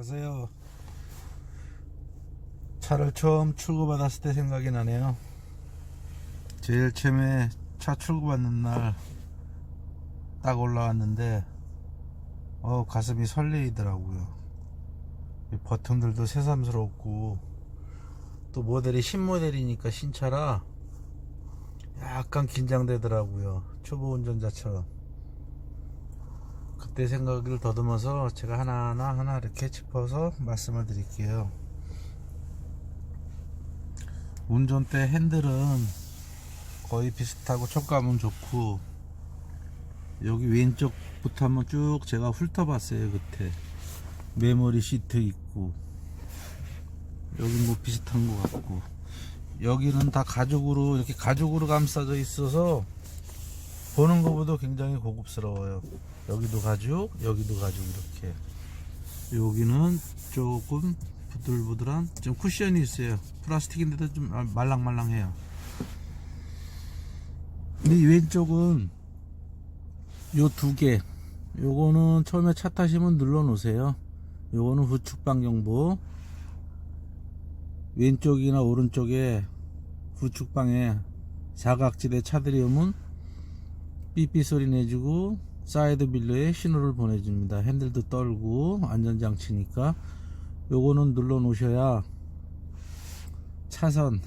안녕하세요. 차를 처음 출고받았을 때 생각이 나네요. 제일 처음에 차 출고받는 날 딱 올라왔는데 어 가슴이 설레이더라고요. 이 버튼들도 새삼스럽고 또 모델이 신모델이니까 신차라 약간 긴장되더라고요. 초보 운전자처럼. 그때 생각을 더듬어서 제가 하나하나 하나 이렇게 짚어서 말씀을 드릴게요. 운전대 핸들은 거의 비슷하고 촉감은 좋고 여기 왼쪽부터 한번 쭉 제가 훑어봤어요 그때 메모리 시트 있고 여기 뭐 비슷한 것 같고 여기는 다 가죽으로 이렇게 가죽으로 감싸져 있어서 보는 것보다 굉장히 고급스러워요. 여기도 가죽, 여기도 가죽 이렇게. 여기는 조금 부들부들한 좀 쿠션이 있어요. 플라스틱인데도 좀 말랑말랑해요. 근데 이 왼쪽은 요 두 개. 요거는 처음에 차 타시면 눌러 놓으세요. 요거는 후측 방경보. 왼쪽이나 오른쪽에 후측방에 사각지대 차들이 오면 삐삐 소리 내주고 사이드 밀러에 신호를 보내줍니다. 핸들도 떨고 안전장치니까 요거는 눌러 놓으셔야 차선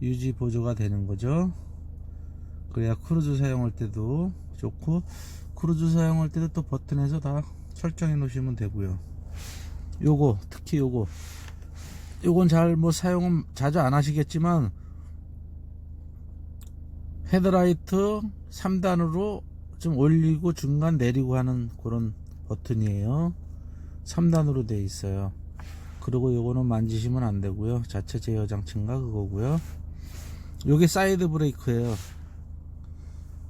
유지 보조가 되는 거죠. 그래야 크루즈 사용할 때도 좋고 크루즈 사용할 때도 또 버튼에서 다 설정해 놓으시면 되고요. 요거 특히 요거 요건 잘 뭐 사용은 자주 안 하시겠지만 헤드라이트 3단으로 좀 올리고 중간 내리고 하는 그런 버튼이에요. 3단으로 돼 있어요. 그리고 요거는 만지시면 안 되고요. 자체 제어 장치인가 그거고요. 요게 사이드 브레이크예요.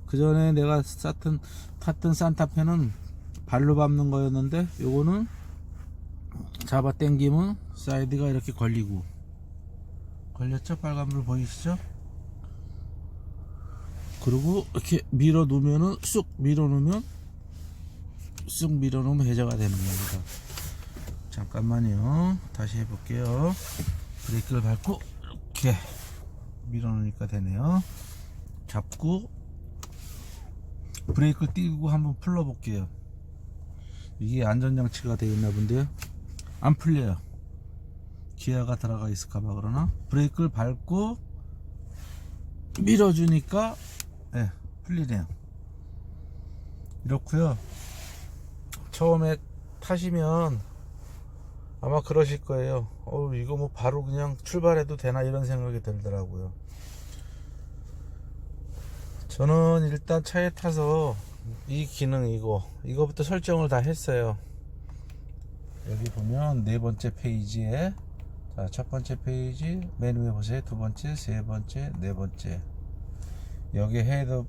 그 전에 내가 쌌던 탔던 산타페는 발로 밟는 거였는데 요거는 잡아 당기면 사이드가 이렇게 걸리고. 걸렸죠? 빨간불 보이시죠 그리고 이렇게 밀어 놓으면은 쑥 밀어 놓으면 쑥 밀어 놓으면 해제가 되는 겁니다. 잠깐만요. 다시 해볼게요. 브레이크를 밟고 이렇게 밀어 놓으니까 되네요. 잡고 브레이크를 띄고 한번 풀러 볼게요. 이게 안전장치가 되어 있나 본데요. 안 풀려요. 기아가 들어가 있을까봐 그러나 브레이크를 밟고 밀어주니까 네, 풀리네요. 이렇고요. 처음에 타시면 아마 그러실 거예요. 어 이거 뭐 바로 그냥 출발해도 되나 이런 생각이 들더라고요. 저는 일단 차에 타서 이 기능 이거 이거부터 설정을 다 했어요. 여기 보면 네 번째 페이지에 자, 첫 번째 페이지 맨 위에 보세요. 두 번째, 세 번째, 네 번째. 여기 헤드업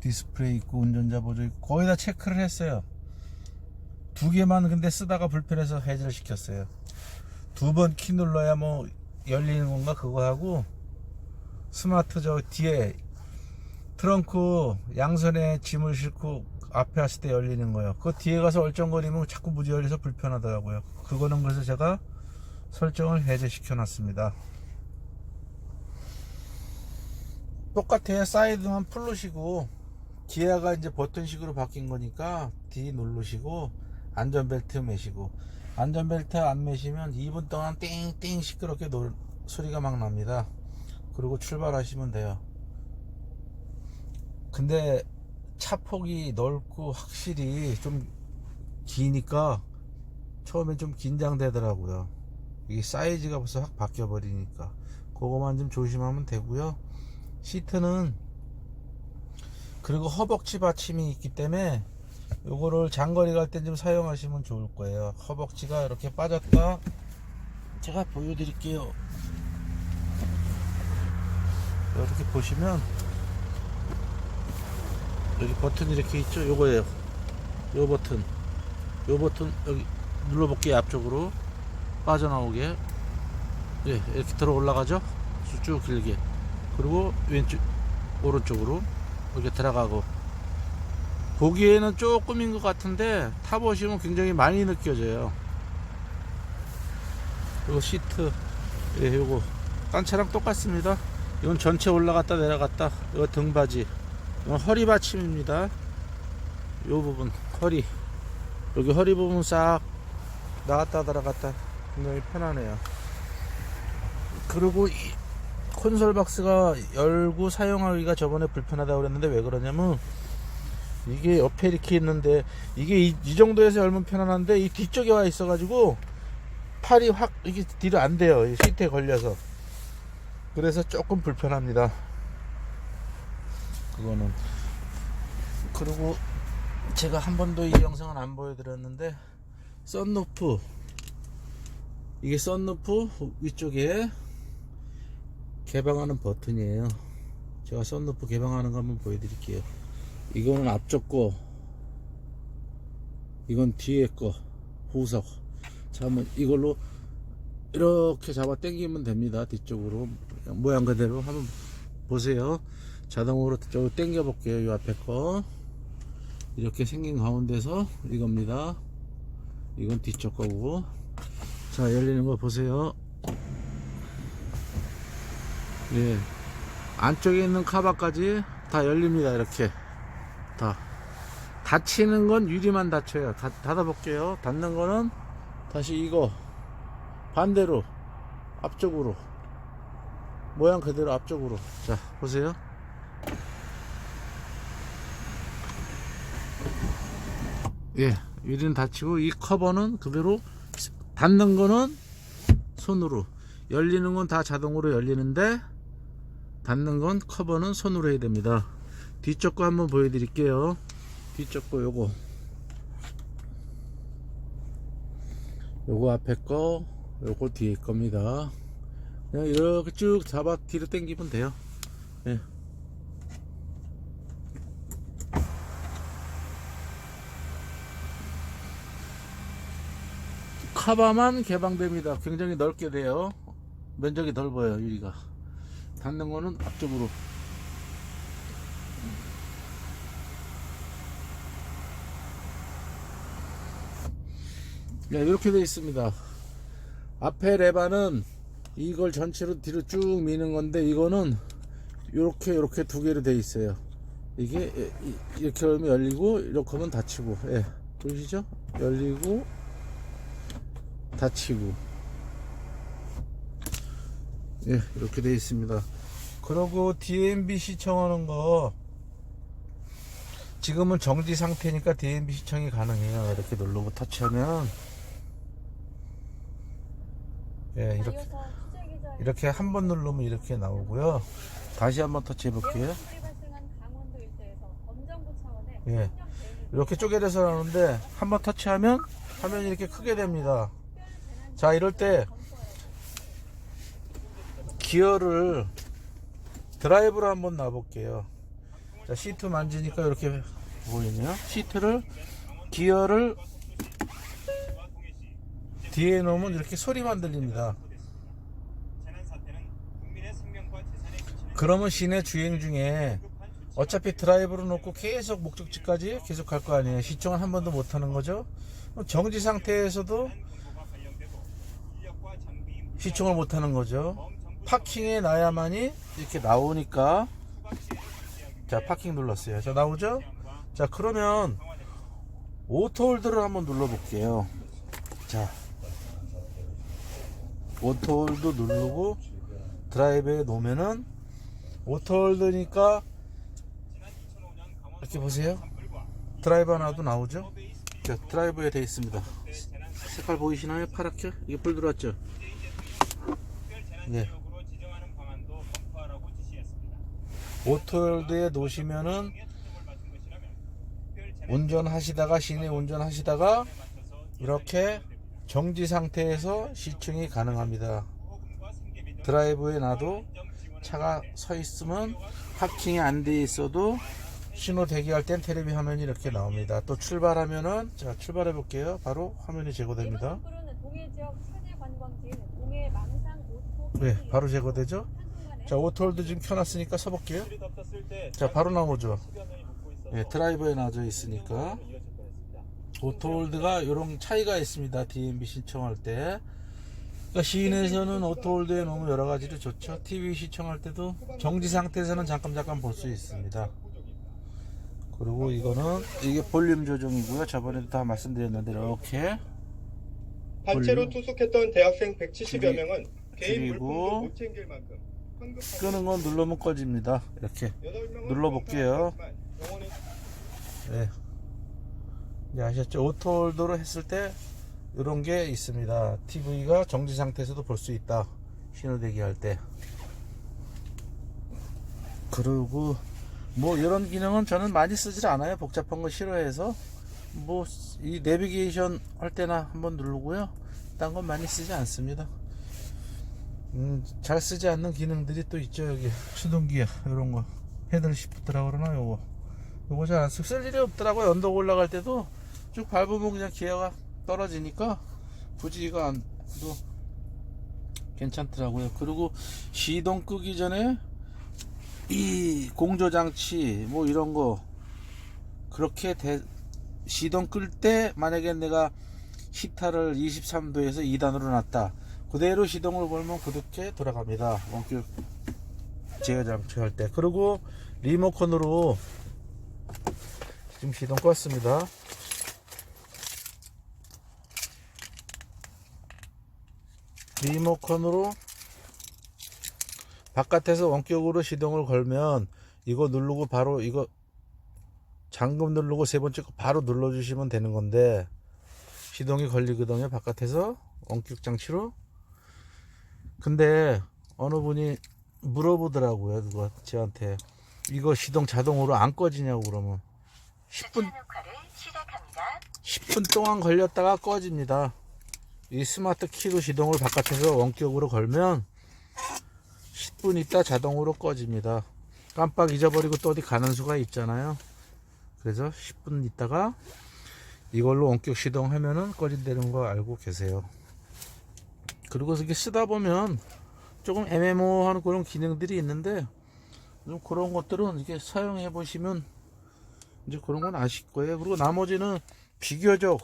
디스플레이 있고 운전자 보조 있고 거의 다 체크를 했어요. 두 개만 근데 쓰다가 불편해서 해제를 시켰어요. 두 번 키 눌러야 뭐 열리는 건가 그거 하고 스마트 저 뒤에 트렁크 양손에 짐을 싣고 앞에 왔을 때 열리는 거예요. 그 뒤에 가서 얼쩡거리면 자꾸 무지 열려서 불편하더라고요. 그거는 그래서 제가 설정을 해제시켜 놨습니다. 똑같아요. 사이드만 풀르시고 기아가 이제 버튼식으로 바뀐 거니까 D 누르시고 안전벨트 매시고 안전벨트 안 매시면 2분 동안 띵띵 시끄럽게 노, 소리가 막 납니다. 그리고 출발하시면 돼요. 근데 차 폭이 넓고 확실히 좀 기니까 처음엔 좀 긴장되더라고요. 이게 사이즈가 벌써 확 바뀌어 버리니까 그거만 좀 조심하면 되고요. 시트는 그리고 허벅지 받침이 있기 때문에 요거를 장거리 갈 땐 좀 사용하시면 좋을 거예요. 허벅지가 이렇게 빠졌다. 제가 보여드릴게요. 이렇게 보시면 여기 버튼 이렇게 있죠? 요거예요. 요 버튼. 요 버튼 여기 눌러볼게요 앞쪽으로. 빠져나오게. 예 이렇게 들어 올라가죠? 쭉 길게 그리고 왼쪽 오른쪽으로 이렇게 들어가고 보기에는 조금인 것 같은데 타보시면 굉장히 많이 느껴져요. 이거 시트, 예, 요거 딴 차랑 똑같습니다. 이건 전체 올라갔다 내려갔다. 이거 등받이, 이건 허리 받침입니다. 요 부분 허리, 여기 허리 부분 싹 나갔다 들어갔다 굉장히 편하네요. 그리고 이 콘솔 박스가 열고 사용하기가 저번에 불편하다고 그랬는데 왜 그러냐면 이게 옆에 이렇게 있는데 이게 이, 이 정도에서 열면 편안한데 이 뒤쪽에 와 있어 가지고 팔이 확 이게 뒤로 안 돼요. 이 시트에 걸려서. 그래서 조금 불편합니다. 그거는. 그리고 제가 한 번도 이 영상은 안 보여드렸는데 썬루프 이게 썬루프 위쪽에 개방하는 버튼이에요. 제가 썬루프 개방하는 거 한번 보여드릴게요. 이거는 앞쪽 거 이건 뒤에 거 후석. 자 한번 이걸로 이렇게 잡아 당기면 됩니다. 뒤쪽으로. 모양 그대로 한번 보세요. 자동으로 뒤쪽으로 당겨 볼게요. 이 앞에 거. 이렇게 생긴 가운데서 이겁니다. 이건 뒤쪽 거고. 자 열리는 거 보세요 예. 안쪽에 있는 카바까지 다 열립니다 이렇게. 다. 닫히는 건 유리만 닫혀요. 다, 닫아 볼게요. 닫는 거는 다시 이거. 반대로. 앞쪽으로. 모양 그대로 앞쪽으로. 자 보세요. 예 유리는 닫히고 이 커버는 그대로 닫는 거는 손으로. 열리는 건 다 자동으로 열리는데 닫는 건 커버는 손으로 해야 됩니다. 뒤쪽 거 한번 보여드릴게요. 뒤쪽 거 요거. 요거 앞에 거 요거 뒤에 겁니다. 그냥 이렇게 쭉 잡아 뒤로 당기면 돼요. 예. 카바만 개방됩니다. 굉장히 넓게 돼요. 면적이 넓어요 유리가 닫는 거는 앞쪽으로 네, 이렇게 되어 있습니다. 앞에 레바는 이걸 전체로 뒤로 쭉 미는 건데 이거는 이렇게 이렇게 두 개로 되어 있어요. 이게 이- 이렇게 하면 열리고 이렇게 하면 닫히고 예 보이시죠? 열리고 닫히고 예 이렇게 되어 있습니다. 그리고 DMB 시청하는 거 지금은 정지 상태니까 DMB 시청이 가능해요. 이렇게 누르고 터치하면 예 이렇게 이렇게 한 번 누르면 이렇게 나오고요. 다시 한번 터치해 볼게요. 예. 이렇게 쪼개져서 나오는데 한 번 터치하면 화면이 이렇게 크게 됩니다. 자 이럴 때 기어를 드라이브로 한번 놔볼게요. 자 시트 만지니까 이렇게 보이네요. 시트를 기어를 뒤에 놓으면 이렇게 소리만 들립니다. 그러면 시내 주행 중에 어차피 드라이브로 놓고 계속 목적지까지 계속 갈 거 아니에요. 시청을 한 번도 못 하는 거죠. 정지 상태에서도 시청을 못 하는 거죠. 파킹에 놔야만이 이렇게 나오니까 자 파킹 눌렀어요. 자 나오죠? 자 그러면 오토홀드를 한번 눌러 볼게요. 자 오토홀드 누르고 드라이브에 놓으면은 오토홀드니까 이렇게 보세요. 드라이브 하나도 나오죠? 자, 드라이브에 되어 있습니다. 색깔 보이시나요? 파랗게? 이게 불 들어왔죠? 네. 오토홀드에 놓으시면은 운전하시다가 시내 운전하시다가 이렇게 정지 상태에서 시충이 가능합니다. 드라이브에 놔도 차가 서 있으면 파킹이 안 돼 있어도 신호 대기할 땐 테레비 화면이 이렇게 나옵니다. 또 출발하면은 자 출발해 볼게요. 바로 화면이 제거됩니다. 네, 바로 제거되죠. 자 오토홀드 지금 켜놨으니까 서볼게요. 자 바로 나오죠. 예, 드라이버에 놔져 있으니까 오토홀드가 이런 차이가 있습니다. DMB 신청할 때. 그러니까 시인에서는 오토홀드에 놓으면 여러 가지로 좋죠. TV 시청할 때도 정지 상태에서는 잠깐 잠깐 볼 수 있습니다. 그리고 이거는 이게 볼륨 조정이고요. 저번에도 다 말씀드렸는데 이렇게 단체로. 투숙했던 대학생 170여 줄이- 명은 개인 물품도 못 챙길 만큼 끄는 건 누르면 꺼집니다. 이렇게. 8명은 눌러볼게요. 네. 이제 아셨죠? 오토홀더로 했을 때 이런 게 있습니다. TV가 정지 상태에서도 볼 수 있다. 신호 대기 할 때. 그리고 뭐 이런 기능은 저는 많이 쓰질 않아요. 복잡한 거 싫어해서 뭐 이 내비게이션 할 때나 한번 누르고요. 딴 건 많이 쓰지 않습니다. 음, 잘 쓰지 않는 기능들이 또 있죠. 여기 수동기어 이런 거. 패들 시프트라고 그러나 요거. 요거 잘 안 쓰, 쓸 일이 없더라고요. 언덕 올라갈 때도 쭉 밟으면 그냥 기어가 떨어지니까 굳이 이거 안도 괜찮더라고요. 그리고 시동 끄기 전에 이 공조 장치 뭐 이런 거 그렇게 대, 시동 끌 때 만약에 내가 히타를 23도에서 2단으로 놨다. 그대로 시동을 걸면 그렇게 돌아갑니다. 원격 제어 장치 할 때. 그리고 리모컨으로 지금 시동 껐습니다. 리모컨으로 바깥에서 원격으로 시동을 걸면 이거 누르고 바로 이거 잠금 누르고 세 번째 거 바로 눌러주시면 되는 건데 시동이 걸리거든요 바깥에서 원격 장치로 근데 어느 분이 물어보더라고요 누가 저한테 이거 시동 자동으로 안 꺼지냐고 그러면 10분 녹화를 시작합니다. 10분 동안 걸렸다가 꺼집니다. 이 스마트 키로 시동을 바깥에서 원격으로 걸면 10분 있다 자동으로 꺼집니다. 깜빡 잊어버리고 또 어디 가는 수가 있잖아요. 그래서 10분 있다가 이걸로 원격 시동하면은 꺼진다는 거 알고 계세요. 그리고 이렇게 쓰다 보면 조금 애매모호한 그런 기능들이 있는데 좀 그런 것들은 이렇게 사용해 보시면 이제 그런 건 아실 거예요. 그리고 나머지는 비교적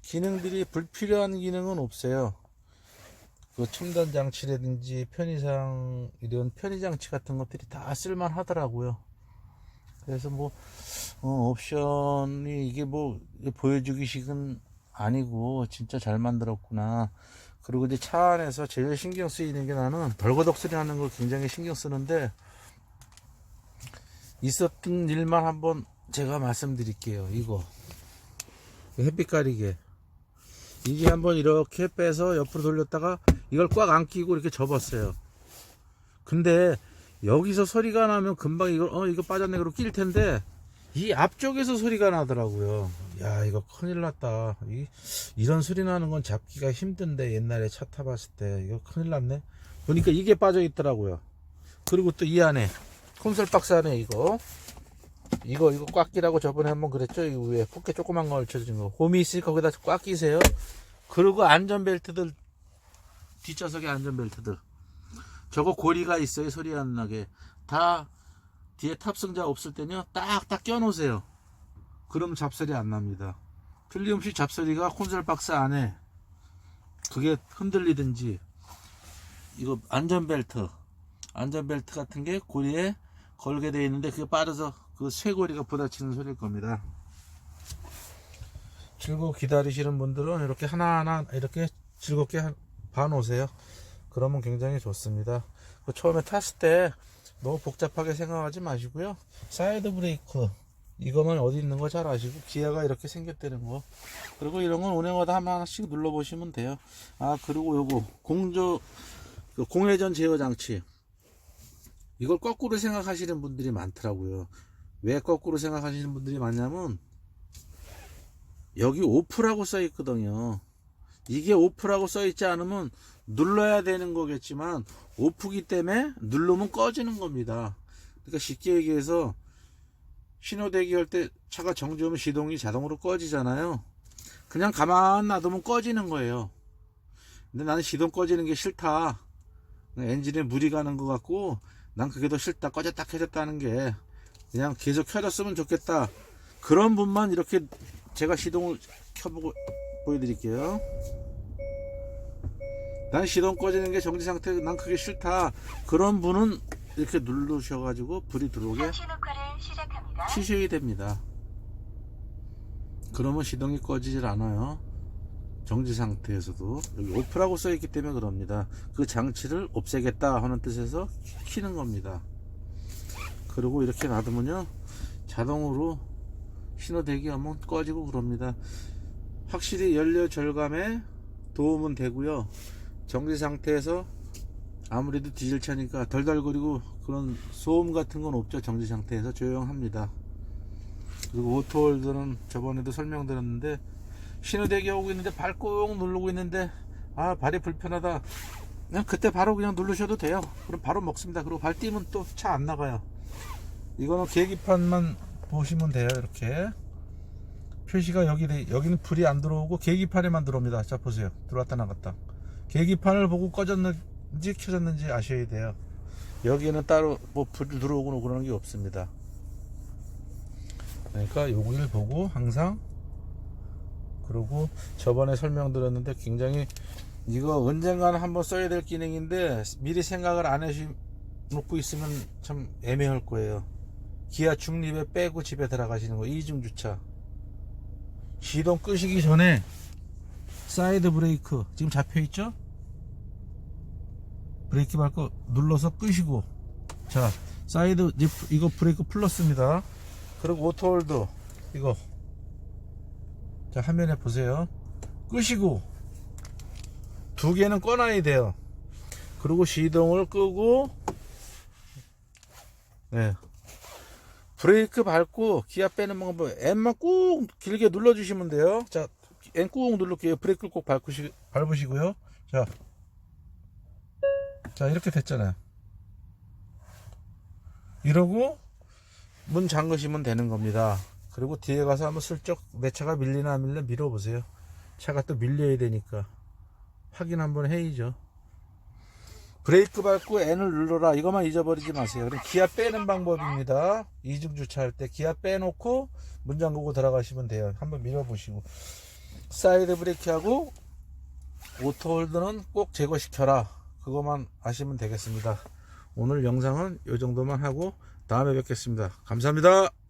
기능들이 불필요한 기능은 없어요. 그 첨단 장치라든지 편의상 이런 편의 장치 같은 것들이 다 쓸만 하더라고요. 그래서 뭐 어, 옵션이 이게 뭐 보여주기식은 아니고 진짜 잘 만들었구나. 그리고 이제 차 안에서 제일 신경 쓰이는 게 나는 벌거덕 소리 나는 걸 굉장히 신경 쓰는데 있었던 일만 한번 제가 말씀드릴게요. 이거 햇빛 가리개 이게 한번 이렇게 빼서 옆으로 돌렸다가 이걸 꽉 안 끼고 이렇게 접었어요. 근데 여기서 소리가 나면 금방 이걸 어 이거 빠졌네 그러고 낄 텐데 이 앞쪽에서 소리가 나더라고요. 야 이거 큰일 났다. 이, 이런 소리 나는 건 잡기가 힘든데 옛날에 차 타봤을 때 이거 큰일 났네. 보니까 이게 빠져 있더라고요. 그리고 또 이 안에 콘솔 박스 안에 이거 이거 이거 꽉 끼라고 저번에 한번 그랬죠 이 위에 포켓 조그만 거 걸쳐진 거 홈이 있으니까 거기다 꽉 끼세요 그리고 안전벨트들 뒷좌석에 안전벨트들 저거 고리가 있어요 소리 안 나게 다 뒤에 탑승자 없을 때는요 딱딱 껴놓으세요 그럼 잡소리 안 납니다 틀림없이 잡소리가 콘솔 박스 안에 그게 흔들리든지 이거 안전벨트 안전벨트 같은 게 고리에 걸게 돼 있는데 그게 빠져서 그 쇠고리가 부딪히는 소리일 겁니다. 즐겁게 기다리시는 분들은 이렇게 하나하나 이렇게 즐겁게 한- 봐놓으세요. 그러면 굉장히 좋습니다. 그 처음에 탔을 때 너무 복잡하게 생각하지 마시고요. 사이드 브레이크 이거만 어디 있는 거 잘 아시고 기아가 이렇게 생겼다는 거 그리고 이런 건 운행하다 하나씩 눌러 보시면 돼요. 아 그리고 요거 공조 그 공회전 제어 장치 이걸 거꾸로 생각하시는 분들이 많더라고요. 왜 거꾸로 생각하시는 분들이 많냐면 여기 오프라고 써 있거든요. 이게 오프라고 써 있지 않으면 눌러야 되는 거겠지만 오프기 때문에 누르면 꺼지는 겁니다. 그러니까 쉽게 얘기해서 신호 대기할 때 차가 정지하면 시동이 자동으로 꺼지잖아요. 그냥 가만 놔두면 꺼지는 거예요. 근데 나는 시동 꺼지는 게 싫다. 엔진에 물이 가는 것 같고 난 그게 더 싫다 꺼졌다 켜졌다 하는 게 그냥 계속 켜졌으면 좋겠다. 그런 분만 이렇게 제가 시동을 켜보고 보여드릴게요. 난 시동 꺼지는 게 정지 상태, 난 그게 싫다. 그런 분은 이렇게 누르셔가지고 불이 들어오게. 치셔야 됩니다. 그러면 시동이 꺼지질 않아요. 정지 상태에서도 여기 오프라고 써 있기 때문에 그럽니다. 그 장치를 없애겠다 하는 뜻에서 키는 겁니다. 그리고 이렇게 놔두면요 자동으로 신호 대기하면 꺼지고 그럽니다. 확실히 연료 절감에 도움은 되고요. 정지 상태에서 아무래도 디젤 차니까 덜덜거리고 그런 소음 같은 건 없죠. 정지 상태에서 조용합니다. 그리고 오토홀드는 저번에도 설명드렸는데 신호 대기 하고 있는데 발꾹 누르고 있는데 아 발이 불편하다. 그냥 그때 바로 그냥 누르셔도 돼요. 그럼 바로 먹습니다. 그리고 발 띄면 또 차 안 나가요. 이거는 계기판만 보시면 돼요. 이렇게 표시가 여기 돼- 여기는 불이 안 들어오고 계기판에만 들어옵니다. 자 보세요. 들어왔다 나갔다. 계기판을 보고 꺼졌는지 켜졌는지 아셔야 돼요. 여기는 따로 뭐 불 들어오고 그러는 게 없습니다. 그러니까 여기를 보고 항상 그리고 저번에 설명드렸는데 굉장히 이거 언젠가는 한번 써야 될 기능인데 미리 생각을 안 해놓고 있으면 참 애매할 거예요. 기아 중립에 빼고 집에 들어가시는 거 이중 주차. 시동 끄시기 전에 사이드 브레이크 지금 잡혀 있죠? 브레이크 밟고 눌러서 끄시고. 자 사이드 이거 브레이크 플러스입니다. 그리고 오토홀드 이거. 자 화면에 보세요. 끄시고. 두 개는 꺼놔야 돼요. 그리고 시동을 끄고. 네. 브레이크 밟고 기아 빼는 방법 N만 꾹 길게 눌러 주시면 돼요. 자 N 꾹 누를게요 브레이크를 꼭 밟으시, 밟으시고요 자, 자 이렇게 됐잖아요 이러고 문 잠그시면 되는 겁니다. 그리고 뒤에 가서 한번 슬쩍 내 차가 밀리나 안 밀리나 밀어보세요. 차가 또 밀려야 되니까 확인 한번 해야죠. 브레이크 밟고 N을 눌러라 이것만 잊어버리지 마세요. 그럼 기아 빼는 방법입니다. 이중 주차할 때 기아 빼놓고 문 잠그고 들어가시면 돼요. 한번 밀어보시고 사이드 브레이크하고 오토 홀드는 꼭 제거시켜라. 그것만 아시면 되겠습니다. 오늘 영상은 이 정도만 하고 다음에 뵙겠습니다. 감사합니다.